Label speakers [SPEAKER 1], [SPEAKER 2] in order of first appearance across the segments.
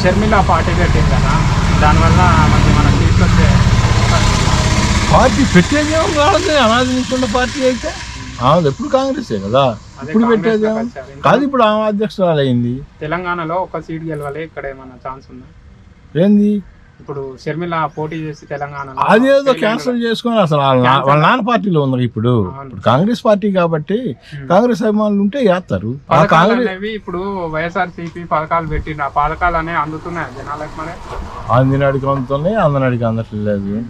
[SPEAKER 1] Sharmila party పెట్టింది కదా దానివల్ల మనకి మన సీట్లు వచ్చే
[SPEAKER 2] పార్టీ పెట్టేది ఏమో కాదు అనాది నుంచి ఉన్న పార్టీ అయితే. ఆమెది ఎప్పుడు కాంగ్రెసే కదా? ఇప్పుడు పెట్టేది కాదు ఇప్పుడు ఆమె అధ్యక్షురాలు అయింది
[SPEAKER 1] తెలంగాణలో ఒక సీట్ గెలవాలి ఇక్కడ ఏమైనా ఛాన్స్ ఉందా?
[SPEAKER 2] ఏంది?
[SPEAKER 1] ఇప్పుడు షర్మిల పోటీ చేసి తెలంగాణలో
[SPEAKER 2] అదేదో క్యాన్సిల్ చేసుకొని అసలు. వాళ్ళ నాన్న పార్టీలో ఉంది ఇప్పుడు. ఇప్పుడు కాంగ్రెస్ పార్టీ కాబట్టి కాంగ్రెస్ అభిమానులు ఉంటే చేస్తారు
[SPEAKER 1] ఇప్పుడు వైఎస్ఆర్ సిపి పథకాలు పెట్టిండ్రు. ఆ పథకాలు అనేవి అందుతున్నాయి జనాలకు మరి?
[SPEAKER 2] అందినాడికి అందుతున్నాయి అందనాడికి అందట్లేదు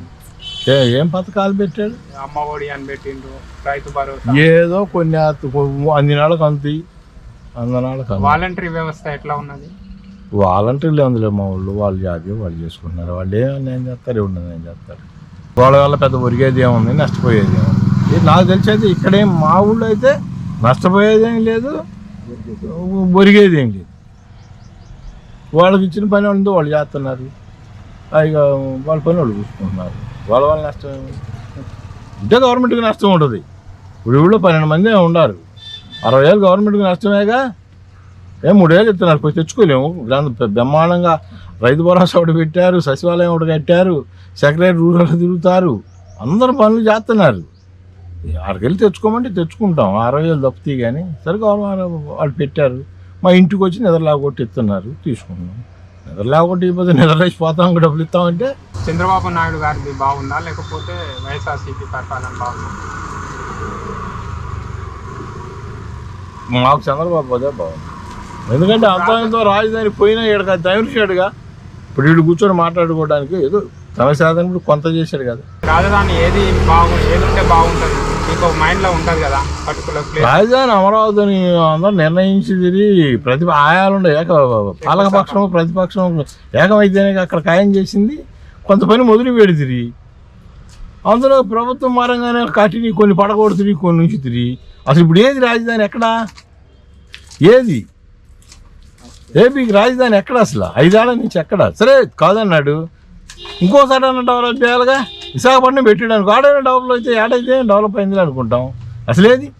[SPEAKER 2] ఏ- పథకాలు పెట్టాడు?
[SPEAKER 1] అమ్మ ఒడి అని పెట్టిండ్రు. రైతు భరోసా.
[SPEAKER 2] ఏదో కొన్ని అందినాళ్ళకి అందుతాయి అందనాళ్ళకి అంద.
[SPEAKER 1] వాలంటరీ వ్యవస్థ ఎట్లా ఉన్నది?
[SPEAKER 2] వాలంటీర్లు అందులో మా వాళ్ళు వాళ్ళు జాతీయ వాళ్ళు చేసుకుంటున్నారు. వాళ్ళు ఏమన్నా ఏం చేస్తారు ఏమన్నా ఏం చేస్తారు. వాళ్ళ వల్ల పెద్ద ఒరిగేది ఏముంది నష్టపోయేది ఏముంది. ఇది నాకు తెలిసేది ఇక్కడేం మా ఊళ్ళో అయితే నష్టపోయేది ఏం లేదు ఒరిగేది ఏం లేదు. వాళ్ళకి ఇచ్చిన పని ఉందో వాళ్ళు చేస్తున్నారు. ఇక వాళ్ళ పని వాళ్ళు చూసుకుంటున్నారు. వాళ్ళ వల్ల నష్టం ఇంటే గవర్నమెంట్కి నష్టం ఉంటుంది ఇప్పుడు ఊళ్ళో పన్నెండు మంది ఉన్నారు. అరవై వేలు గవర్నమెంట్కి నష్టమేగా ఏం మూడేళ్ళు ఇస్తున్నారు పోయి తెచ్చుకోలేము. గ్రాంధ బ్రహ్మాండంగా రైతు భరోసా ఒకటి పెట్టారు సచివాలయం ఒకటి కట్టారు సెక్రటరీ రూరల్ తిరుగుతారు. అందరు పనులు చేస్తున్నారు. ఆడికి వెళ్ళి తెచ్చుకోమంటే తెచ్చుకుంటాం. అరవై వేలు తప్పుతాయి కానీ సరే గవర్నమెంట్ వాళ్ళు పెట్టారు. మా ఇంటికి వచ్చి నిద్రలాగొట్టి ఇస్తున్నారు. తీసుకుంటున్నాం నిద్రలాగొట్టి ఇవ్వకపోతే నిద్రలేసి పోతాం డబ్బులు ఇస్తామంటే
[SPEAKER 1] చంద్రబాబు నాయుడు గారిది బాగుందా? లేకపోతే వైఎస్ఆర్ సిపి పరిపాలన బాగుందా?
[SPEAKER 2] మాకు చంద్రబాబు పోతే బాగుంది. ఎందుకంటే అంతమంతో రాజధాని పోయినా ఇక్కడ దయచేశాడుగా ఇప్పుడు వీడు కూర్చొని మాట్లాడుకోవడానికి ఏదో తన శాతం కూడా కొంత చేశాడు కదా.
[SPEAKER 1] రాజధాని ఏది బాగు ఏది ఉంటే బాగుంటుంది. మీకు మైండ్లో ఉంటది కదా పర్టికులర్ ప్లేస్.
[SPEAKER 2] రాజధాని అమరావతిని అందరూ నిర్ణయించింది ప్రతి ఆయాలుండే ఏక పాలకపక్షం ప్రతిపక్షం ఏకమైతేనే అక్కడ ఖాయం చేసింది. కొంత పని మొదలు పెడితిరి. అందులో ప్రభుత్వం మారంగానే కట్టిని కొన్ని పడగొడుతుంది కొన్ని నుంచి తిరిగి అసలు ఇప్పుడు ఏది రాజధాని ఎక్కడా? ఏది? ఏపీకి రాజధాని ఎక్కడ అసలు? ఐదేళ్ళ నుంచి ఎక్కడ? సరే కాదన్నాడు. ఇంకోసారి అన్న డెవలప్ చేయాలిగా? విశాఖపట్నం పెట్టాడు అనుకో. ఆడైనా డెవలప్ అయితే ఏడైతే డెవలప్ అయింది అనుకుంటాం. అసలేది?